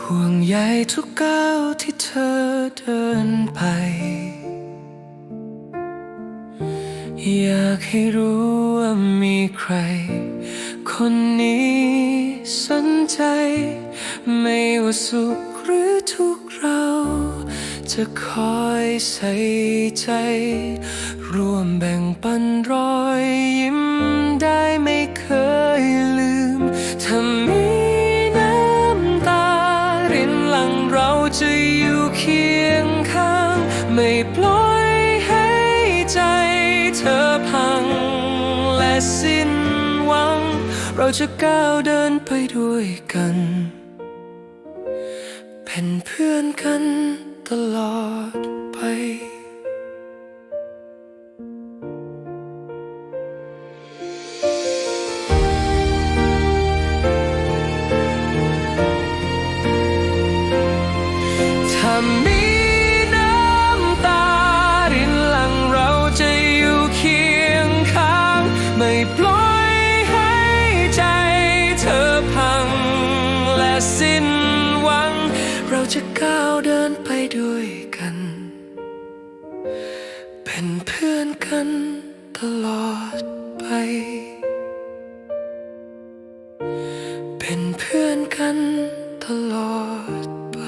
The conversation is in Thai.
ห่วงใยทุกก้าวที่เธอเดินไป อยากให้รู้ว่ามีใคร คนนี้สนใจ ไม่ว่าสุขหรือทุกข์เรา จะคอยใส่ใจร่ จะอยู่เคียงข้าง ไม่ปล่อยให้ใจเธอพัง และสิ้นหวัง เราจะก้าวเดินไปด้วยกัน เป็นเพื่อนกันตลอดไป มีน้ำตารินหลังเราจะอยู่เคียงข้าง ไม่ปล่อยให้ใจเธอพัง และสิ้นหวัง เราจะก้าวเดินไปด้วยกัน เป็นเพื่อนกันตลอดไป เป็นเพื่อนกันตลอดไป